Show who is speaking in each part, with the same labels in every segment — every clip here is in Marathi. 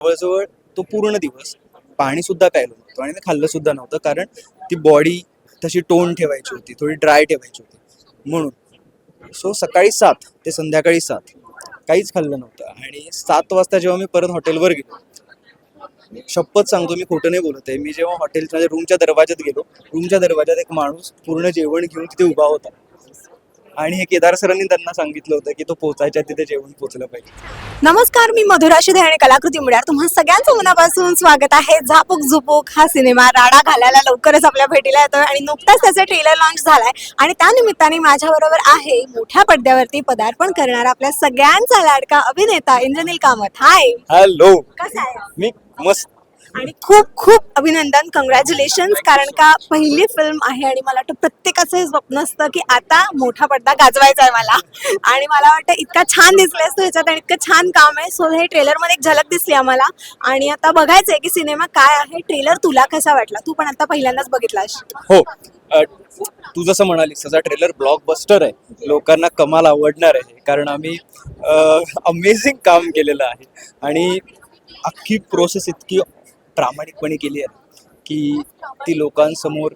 Speaker 1: जवळजवळ तो पूर्ण दिवस पाणी सुद्धा प्यायलो नव्हतो आणि खाल्लं सुद्धा नव्हतं कारण ती बॉडी तशी टोन ठेवायची होती थोडी ड्राय ठेवायची होती. म्हणून सो सकाळी सात ते संध्याकाळी सात काहीच खाल्लं नव्हतं आणि सात वाजता जेव्हा मी परत हॉटेलवर गेलो शपथ सांगतो मी खोटं नाही बोलत आहे मी जेव्हा हॉटेल माझ्या रूमच्या दरवाज्यात गेलो रूमच्या दरवाज्यात एक माणूस पूर्ण जेवण घेऊन तिथे उभा होता. आणि हे केदार सरांनी त्यांना सांगितलं होतं की तो पोचायच्या तिथे जेवण पोचलं पाहिजे.
Speaker 2: नमस्कार मी मधुरा शिधे आणि कलाकृती मिळणार तुम्हा सगळ्यांचं मनापासून स्वागत आहे. झापूक झुपूक हा सिनेमा राडा घालायला लवकरच आपल्या भेटीला येतोय आणि नुकताच त्याचा ट्रेलर लॉन्च झालाय. आणि त्या निमित्ताने माझ्या बरोबर आहे मोठ्या पडद्यावरती पदार्पण करणारा आपल्या सगळ्यांचा लाडका अभिनेता इंद्रनील कामत. हाय
Speaker 1: हॅलो
Speaker 2: कसा आहे
Speaker 1: मी मस्त.
Speaker 2: आणि खूप खूप अभिनंदन. कंग्रॅच्युलेशन कारण का पहिली फिल्म आहे आणि मला वाटतं प्रत्येकाचं हे स्वप्न असतं की आता मोठा पडदा गाजवायचा आहे मला. आणि मला वाटतं इतका छान दिसलायस तू ह्याच्यात आणि इतकं छान काम आहे. सो हे ट्रेलरमध्ये एक झलक दिसली आम्हाला. आणि आता बघायचंय की सिनेमा काय आहे. ट्रेलर तुला कसा वाटला? तू पण आता पहिल्यांदाच बघितलास.
Speaker 1: हो. तू जसं म्हणालीस त्याचा ट्रेलर ब्लॉकबस्टर आहे. लोकांना कमाल आवडणार आहे. कारण आम्ही अमेझिंग काम केलेलं आहे. आणि अख्खी प्रोसेस इतकी प्रामाणिकपणे केली आहे की ती लोकांसमोर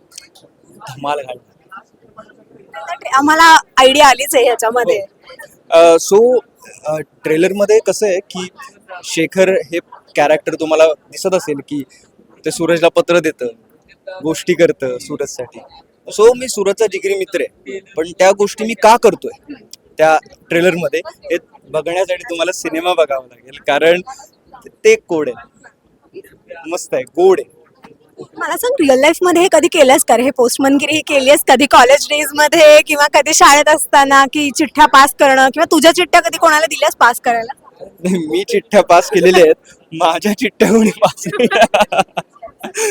Speaker 1: धमाल घालणार.
Speaker 2: आम्हाला आयडिया आलीच आहे ह्याच्यामध्ये.
Speaker 1: सो ट्रेलरमध्ये कसं आहे की शेखर हे कॅरेक्टर तुम्हाला दिसत असेल की ते सूरजला पत्र देतं गोष्टी करतं सूरजसाठी. सो मी सूरजचा जिगरी मित्र आहे पण त्या गोष्टी मी का करतोय त्या ट्रेलरमध्ये हे बघण्यासाठी तुम्हाला सिनेमा बघावा लागेल. कारण ते कोड आहे. मस्त आहे गोड आहे.
Speaker 2: मला सांग रिअल लाईफमध्ये हे कधी केलंस का रे? हे पोस्टमनगिरी केली आहेस कधी कॉलेज डेजमध्ये किंवा कधी शाळेत असताना की चिठ्ठ्या पास करणं किंवा तुझ्या चिठ्ठ्या कधी कोणाला दिल्यास पास करायला?
Speaker 1: नाही, मी चिठ्ठ्या पास केलेल्या आहेत. माझ्या चिठ्ठ्या कोणी पास नाही.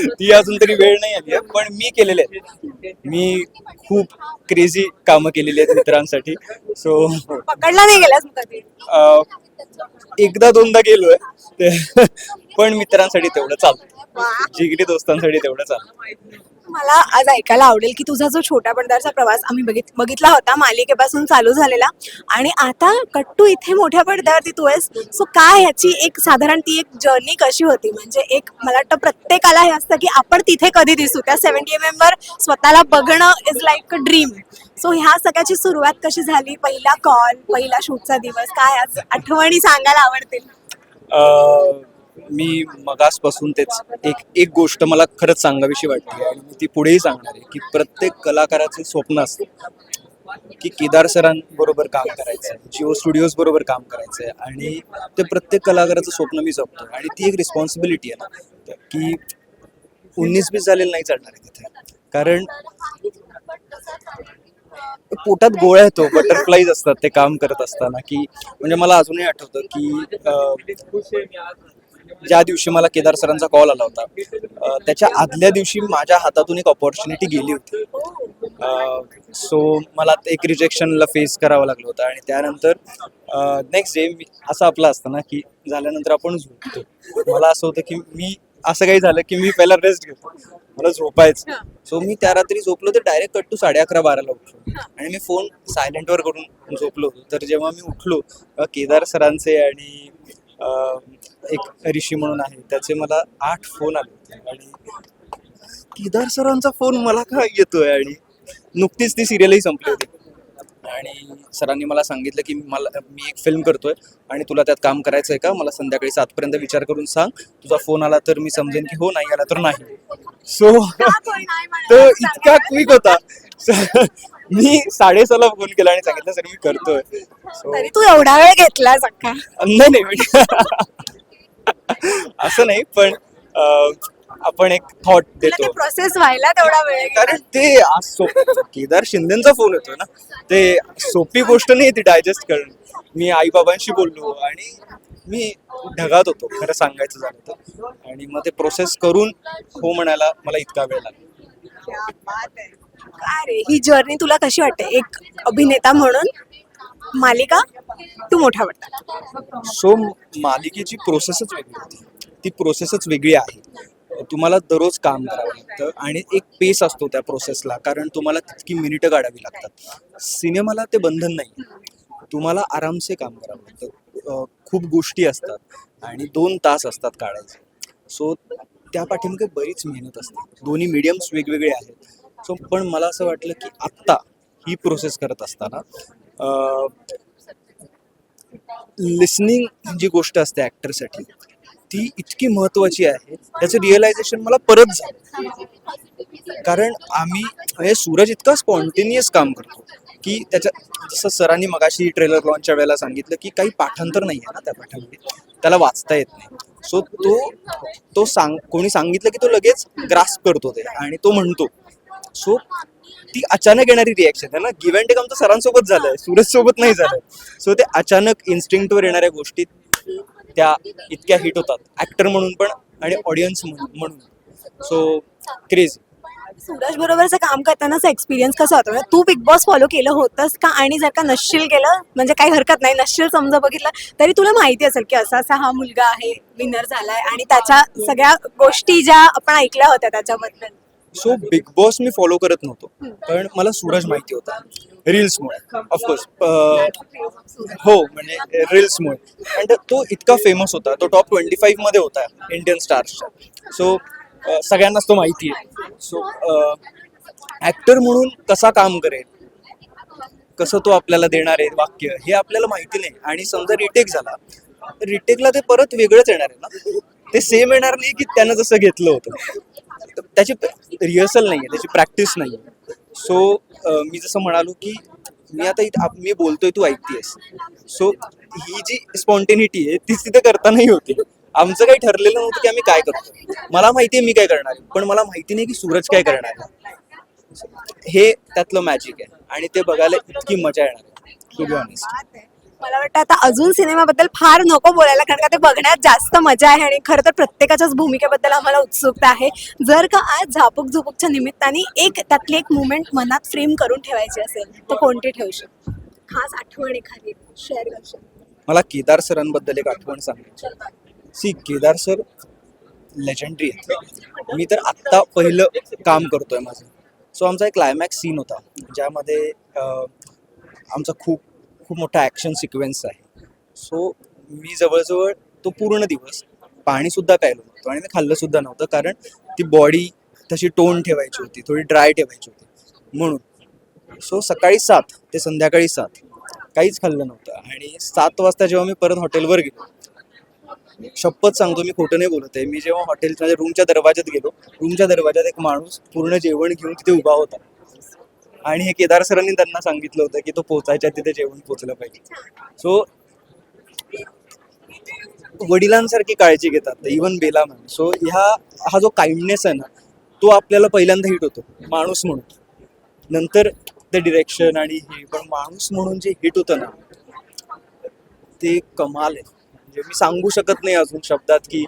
Speaker 1: ती अजून तरी वेळ नाही आली आहे पण मी केलेले आहेत. मी खूप क्रेझी कामं केलेली आहेत मित्रांसाठी. सो
Speaker 2: पकडला नाही गेलास मग कधी?
Speaker 1: एकदा दोनदा गेलोय. ते पण मित्रांसाठी तेवढं चालतं. जिगरी दोस्तांसाठी तेवढं चालतं.
Speaker 2: मला आज ऐकायला आवडेल की तुझा जो छोटा पडद्याचा प्रवास आम्ही बघित बघितला होता मालिकेपासून चालू झालेला. आणि आता कट्टू इथे मोठ्या पडद्यावरती तू आहेस. सो काय ह्याची एक साधारण ती एक जर्नी कशी होती? म्हणजे एक मला वाटतं प्रत्येकाला हे असतं की आपण तिथे कधी दिसू? त्या सेव्हन्टी एम एमवर स्वतःला बघणं is like a dream so ह्या सगळ्याची सुरुवात कशी झाली? पहिला कॉल पहिला शूटचा दिवस काय आज आठवणी सांगायला आवडतील?
Speaker 1: मी मगासपासून तेच एक एक गोष्ट मला खरंच सांगावीशी वाटते आणि मी ती पुढेही सांगणार आहे की प्रत्येक कलाकाराचे स्वप्न असतं की केदार सरांबरोबर काम करायचं जिओ स्टुडिओज बरोबर काम करायचंय आणि ते प्रत्येक कलाकाराचं स्वप्न मी जपतो आणि ती एक रिस्पॉन्सिबिलिटी आहे ना. की उन्नीस बीस झालेलं नाही चालणार आहे तिथे. कारण पोटात गोळ्या येतो हो, बटरफ्लाईज असतात ते काम करत असताना की म्हणजे मला अजूनही आठवतं की ज्या दिवशी मला केदार सरांचा कॉल आला होता त्याच्या आदल्या दिवशी माझ्या हातातून एक ऑपॉर्च्युनिटी गेली होती. सो मला एक रिजेक्शनला फेस करावं लागलं होतं आणि त्यानंतर नेक्स्ट डे असं आपलं असतं ना की झाल्यानंतर आपण झोपतो. मला असं होतं की मी असं काही झालं की मी पहिला रेस्ट घेतो. मला झोपायचं. सो मी त्या रात्री झोपलो तर डायरेक्ट कट टू साडे अकरा बाराला उठलो. आणि मी फोन सायलेंटवर करून झोपलो. होतो तर जेव्हा मी उठलो केदार सरांचे आणि एक ऋषी म्हणून आहे. त्याचे मला आठ फोन आले होते. आणि केदार सरांचा फोन मला का येतोय? आणि नुकतीच ती सिरियलही संपली होती. आणि सरांनी मला सांगितलं की मला मी एक फिल्म करतोय आणि तुला त्यात काम करायचं आहे का? मला संध्याकाळी सातपर्यंत विचार करून सांग. तुझा फोन आला तर मी समजेन की हो नाही आला तर नाही. सो तो इतका क्विक होता. मी साडेसहाला फोन केला आणि सांगितलं सर मी करतोय.
Speaker 2: तू एवढा वेळ घेतला
Speaker 1: नाही नाही असं नाही पण आपण एक थॉट देतो.
Speaker 2: प्रोसेस व्हायला तेवढा वेळ.
Speaker 1: कारण ते केदार शिंदेचा फोन येतो ना ते सोपी गोष्ट नाही ती डायजेस्ट करणं. मी आई बाबांशी बोललो आणि मी ढगात होतो खरं सांगायचं झालं तर. आणि मग ते प्रोसेस करून हो म्हणायला मला इतका वेळ लागला.
Speaker 2: क्या बात आहे. काय रे? ही जर्नी तुला कशी वाटते? एक अभिनेता म्हणून मालिका तू मोठा वाटता
Speaker 1: सो मालिकेची प्रोसेसच वेगळी होती. ती प्रोसेसच वेगळी आहे. तुम्हाला दररोज काम करावं लागतं आणि एक पेस असतो त्या प्रोसेसला कारण तुम्हाला तितकी मिनिटं काढावी लागतात. सिनेमाला ते बंधन नाही. तुम्हाला आरामसे काम करावं लागतं. खूप गोष्टी असतात आणि दोन तास असतात काढायचे. सो त्या पाठीमागे बरीच मेहनत असते. दोन्ही मीडियम्स वेगवेगळे आहेत. सो पण मला असं वाटलं की आत्ता ही प्रोसेस करत असताना लिसनिंग जी गोष्ट असते ॲक्टरसाठी ती इतकी महत्त्वाची आहे. त्याचं रिअलायझेशन मला परत झालं. कारण आम्ही हे सूरज इतका स्पॉन्टेनियस काम करतो की त्याच्या जसं सरांनी मगाशी ट्रेलर लॉन्चच्या वेळेला सांगितलं की काही पाठांतर नाही आहे ना त्या पाठामध्ये. त्याला वाचता येत नाही. सो तो तो सांग कोणी सांगितलं की तो लगेच ग्रास करतो ते आणि तो म्हणतो. सो ती अचानक येणारी रिॲक्शन आहे ना. गिव्ह अँड टेक आमचं सरांसोबत झालंय. सूरज सोबत नाही झालं सो ते अचानक इन्स्टिंक्टवर येणाऱ्या गोष्टीत त्या इतक्या हिट होतात. ऍक्टर म्हणून पण आणि ऑडियन्स म्हणून. सो क्रेज
Speaker 2: सूरज बरोबरचं काम करतानाचा एक्सपिरियन्स कसा होता? तू बिग बॉस फॉलो केलं होतंस का? आणि जर का नसशील केलं म्हणजे काही हरकत नाही नसशील समजा बघितलं तरी तुला माहिती असेल की असा असा हा मुलगा आहे विनर झालाय आणि त्याच्या सगळ्या गोष्टी ज्या आपण ऐकल्या होत्या त्याच्याबद्दल.
Speaker 1: सो बिग बॉस मी फॉलो करत नव्हतो. पण मला सूरज माहिती होता. रील्समुळे ऑफकोर्स हो म्हणजे रील्समुळे आणि तो इतका फेमस होता तो टॉप ट्वेंटी फाईव्हमध्ये होता इंडियन स्टार्सच्या सो सगळ्यांनाच तो माहिती आहे. सो ॲक्टर म्हणून कसा काम करेल? कसं तो आपल्याला देणार आहे वाक्य? हे आपल्याला माहिती नाही. आणि समजा रिटेक झाला रिटेकला ते परत वेगळंच येणार आहे ना? ते सेम येणार नाही की त्यानं जसं घेतलं होतं. त्याची रिहर्सल नाही आहे त्याची प्रॅक्टिस नाही आहे सो मी जसं म्हणालो की मी आता इथं मी बोलतोय तू ऐकतेस सो ही जी स्पॉन्टेनिटी आहे तीच तिथे करतानाही होती. आमचं काही ठरलेलं नव्हतं की आम्ही काय करतो मला माहिती आहे मी काय करणार पण मला माहिती नाही की सूरज काय करणार हे त्यातलं मॅजिक आहे. आणि ते बघायला इतकी मजा येणार टू बी ऑनेस्ट
Speaker 2: मला वाटतं आता अजून सिनेमाबद्दल फार नको बोलायला कारण का ते बघण्यात जास्त मजा आहे आणि खरं तर प्रत्येकाच्याच भूमिकेबद्दल आम्हाला उत्सुकता आहे. जर का आज झापूक झुपूकच्या निमित्ताने एक त्यातली एक मुवमेंट मनात फ्रेम करून ठेवायची असेल तर कोणती ठेवशील खास आठवण एखादी शेअर करशील
Speaker 1: मला केदार सरांबद्दल एक आठवण सांगायची सी केदार सर लेजंडरी आहेत. मी तर आत्ता पहिलं काम करतोय माझं. सो आमचा एक क्लायमॅक्स सीन होता ज्यामध्ये अं, आमचा खूप खूप मोठा ॲक्शन सिक्वेन्स आहे. सो मी जवळजवळ तो पूर्ण दिवस पाणीसुद्धा प्यायलो नव्हतो आणि मी खाल्लंसुद्धा नव्हतं कारण ती बॉडी तशी टोन ठेवायची होती थोडी ड्राय ठेवायची होती. म्हणून सो सकाळी सात ते संध्याकाळी सात काहीच खाल्लं नव्हतं आणि सात वाजता जेव्हा मी परत हॉटेलवर गेलो शपथ सांगतो मी खोटं नाही बोलत आहे. मी जेव्हा हॉटेल माझ्या रूमच्या दरवाज्यात गेलो रूमच्या दरवाज्यात एक माणूस पूर्ण जेवण घेऊन तिथे उभा होता. आणि हे केदार सरांनी त्यांना सांगितलं होतं की तो पोचायच्या तिथे जेवण पोचलं पाहिजे. सो वडिलांसारखी काळजी घेतात इवन बेला म्हणून. सो ह्या हा जो काइंडनेस आहे ना तो आपल्याला पहिल्यांदा हिट होतो माणूस म्हणून. नंतर ते डिरेक्शन आणि हे पण माणूस म्हणून जे हिट होतं ना ते कमाल आहे. म्हणजे मी सांगू शकत नाही अजून शब्दात की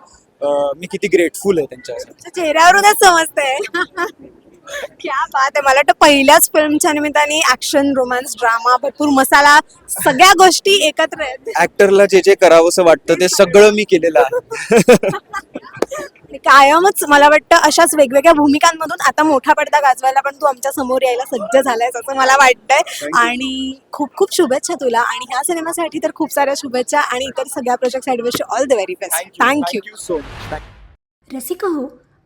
Speaker 1: मी किती ग्रेटफुल आहे त्यांच्यासाठी.
Speaker 2: तुमच्या चेहऱ्यावरूनच समजतंय. क्या बात आहे. मला वाटतं पहिल्याच फिल्मच्या निमित्ताने ऍक्शन रोमांस ड्रामा भरपूर मसाला सगळ्या गोष्टी एकत्र आहेत.
Speaker 1: ऍक्टरला जे जे करावंसं वाटतं ते सगळं मी केलेलं आहे.
Speaker 2: आणि कायमच मला वाटतं अशाच वेगवेगळ्या भूमिकांमधून आता मोठा पडदा गाजवायला पण तू आमच्यासमोर यायला सज्ज झालायस असं मला वाटतंय. आणि खूप खूप शुभेच्छा तुला. आणि ह्या सिनेमासाठी तर खूप साऱ्या शुभेच्छा आणि इतर सगळ्या प्रोजेक्टसाठी wish all the very best thank you
Speaker 1: thank you so much
Speaker 3: Rasika हो